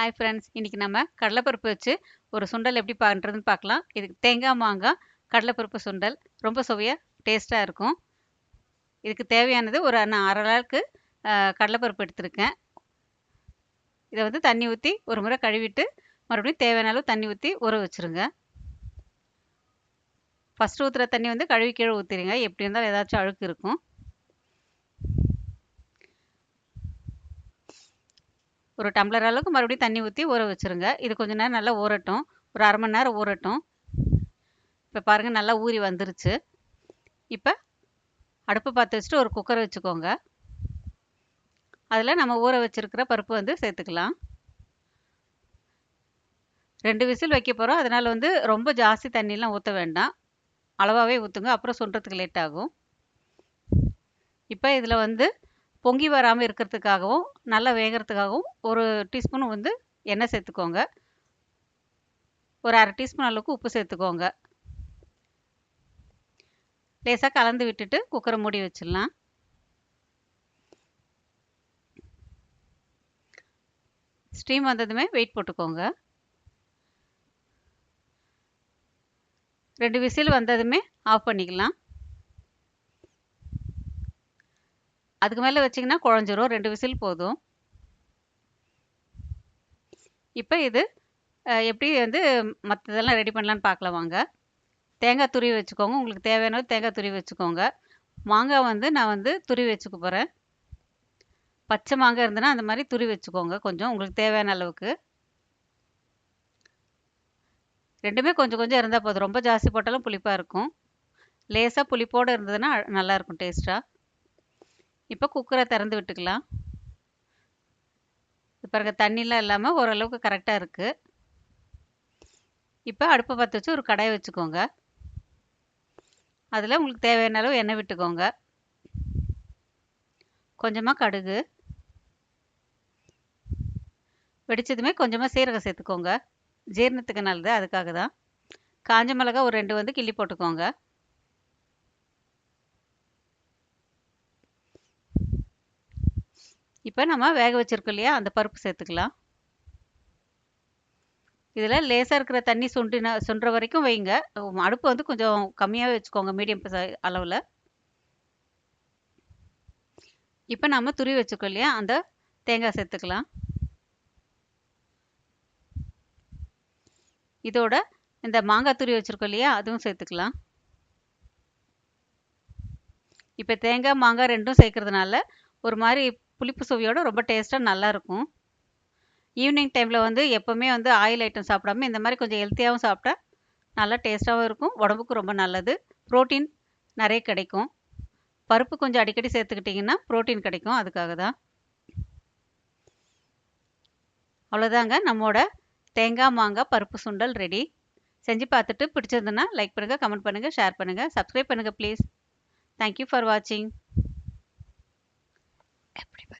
Hi friends இன்றைக்கி நம்ம கடலைப்பருப்பு வச்சு ஒரு சுண்டல் எப்படி பண்ணுறதுன்னு பார்க்கலாம். இதுக்கு தேங்காய் மாங்காய் கடலைப்பருப்பு சுண்டல். ரொம்ப சுவையாக டேஸ்ட்டாக இருக்கும். இதுக்கு தேவையானது ஒரு நான் அரை அளவுக்கு கடலைப்பருப்பு எடுத்திருக்கேன். இதை வந்து தண்ணி ஊற்றி ஒரு முறை கழுவிட்டு மறுபடியும் தேவையான அளவு தண்ணி ஊற்றி ஊற வச்சுருங்க. ஃபஸ்ட்டு ஊற்றுற தண்ணி வந்து கழுவி கீழே ஊற்றிடுங்க எப்படி இருந்தாலும் ஏதாச்சும் அழுக்கு இருக்கும். ஒரு டம்ளர் அளவுக்கு மறுபடியும் தண்ணி ஊற்றி ஊற வச்சுருங்க. இது கொஞ்ச நேரம் நல்லா ஊறட்டும். ஒரு அரை மணி நேரம் ஊறட்டும். இப்போ பாருங்கள் நல்லா ஊறி வந்துருச்சு. இப்போ அடுப்பு பார்த்து வச்சுட்டு ஒரு குக்கர் வச்சுக்கோங்க. அதில் நம்ம ஊற வச்சுருக்கிற பருப்பு வந்து சேர்த்துக்கலாம். ரெண்டு விசில் வைக்க போகிறோம் அதனால் வந்து ரொம்ப ஜாஸ்தி தண்ணிலாம் ஊற்ற வேண்டாம். அளவாகவே ஊற்றுங்க அப்புறம் சுண்டுறதுக்கு லேட் ஆகும். இப்போ இதில் வந்து பொங்கி வராமல் இருக்கிறதுக்காகவும் நல்லா வேகிறதுக்காகவும் ஒரு டீஸ்பூன் வந்து எண்ணெய் சேர்த்துக்கோங்க. ஒரு அரை டீஸ்பூன் அளவுக்கு உப்பு சேர்த்துக்கோங்க. லேசாக கலந்து விட்டுட்டு குக்கரை மூடி வச்சிடலாம். ஸ்டீம் வந்ததுமே வெயிட் போட்டுக்கோங்க. ரெண்டு விசில் வந்ததுமே ஆஃப் பண்ணிக்கலாம். அதுக்கு மேலே வச்சிங்கன்னா குழஞ்சிரும் ரெண்டு விசில் போதும். இப்போ இது எப்படி வந்து மற்றதெல்லாம் ரெடி பண்ணலான்னு பார்க்கலாம் வாங்க. தேங்காய் துருவி வச்சுக்கோங்க. உங்களுக்கு தேவையான தேங்காய் துருவி வச்சுக்கோங்க. மாங்காய் வந்து நான் வந்து துருவி வச்சுக்க போகிறேன் பச்சை மாங்காய் இருந்ததுன்னா அந்த மாதிரி துருவி வச்சுக்கோங்க கொஞ்சம். உங்களுக்கு தேவையான அளவுக்கு. ரெண்டுமே கொஞ்சம் கொஞ்சம் இருந்தால் போதும். ரொம்ப ஜாஸ்தி போட்டாலும் புளிப்பாக இருக்கும். லேசாக புளிப்போடு இருந்ததுன்னா நல்லாயிருக்கும் டேஸ்ட்டாக இப்போ குக்கரை திறந்து விட்டுக்கலாம். பாருங்க தண்ணிலாம் இல்லாமல் ஓரளவுக்கு கரெக்டாக இருக்குது இப்போ அடுப்பை பற்ற வச்சு ஒரு கடாயை வச்சுக்கோங்க. அதில் உங்களுக்கு தேவையான அளவு எண்ணெய் விட்டுக்கோங்க. கொஞ்சமாக கடுகு. வெடிச்சதுமே கொஞ்சமாக சீரகம் சேர்த்துக்கோங்க. ஜீரணத்துக்கு நல்லது அதுக்காக தான் காஞ்ச மிளகா ஒரு ரெண்டு வந்து கிள்ளி போட்டுக்கோங்க. இப்போ நம்ம வேக வச்சுருக்கோம் இல்லையா? அந்த பருப்பு சேர்த்துக்கலாம். இதில் லேசாக இருக்கிற தண்ணி சுண்டின சுண்டுற வரைக்கும் வைங்க. அடுப்பு வந்து கொஞ்சம் கம்மியாகவே வச்சுக்கோங்க மீடியம் அளவில். இப்போ நம்ம துரி வச்சுக்கோ இல்லையா? அந்த தேங்காய் சேர்த்துக்கலாம். இதோட இந்த மாங்காய் துரி வச்சுருக்கோம் இல்லையா? அதுவும் சேர்த்துக்கலாம். இப்போ தேங்காய் மாங்காய் ரெண்டும் சேர்க்கறதுனால ஒரு மாதிரி புளிப்பு சுவையோட ரொம்ப டேஸ்ட்டாக நல்லாயிருக்கும் ஈவினிங் டைமில் வந்து எப்போவுமே வந்து ஆயில் ஐட்டம் சாப்பிடாம இந்த மாதிரி கொஞ்சம் ஹெல்த்தியாகவும் சாப்பிட்டா நல்லா டேஸ்ட்டாகவும் இருக்கும். உடம்புக்கு ரொம்ப நல்லது. ப்ரோட்டீன் நிறைய கிடைக்கும். பருப்பு கொஞ்சம் அடிக்கடி சேர்த்துக்கிட்டிங்கன்னா ப்ரோட்டீன் கிடைக்கும். அதுக்காக தான். அவ்வளோதாங்க நம்மோட தேங்காய் மாங்காய் பருப்பு சுண்டல் ரெடி செஞ்சு பார்த்துட்டு பிடிச்சிருந்துன்னா லைக் பண்ணுங்கள் கமெண்ட் பண்ணுங்கள் ஷேர் பண்ணுங்கள் சப்ஸ்கிரைப் பண்ணுங்கள் ப்ளீஸ் தேங்க்யூ ஃபார் வாட்சிங் everybody.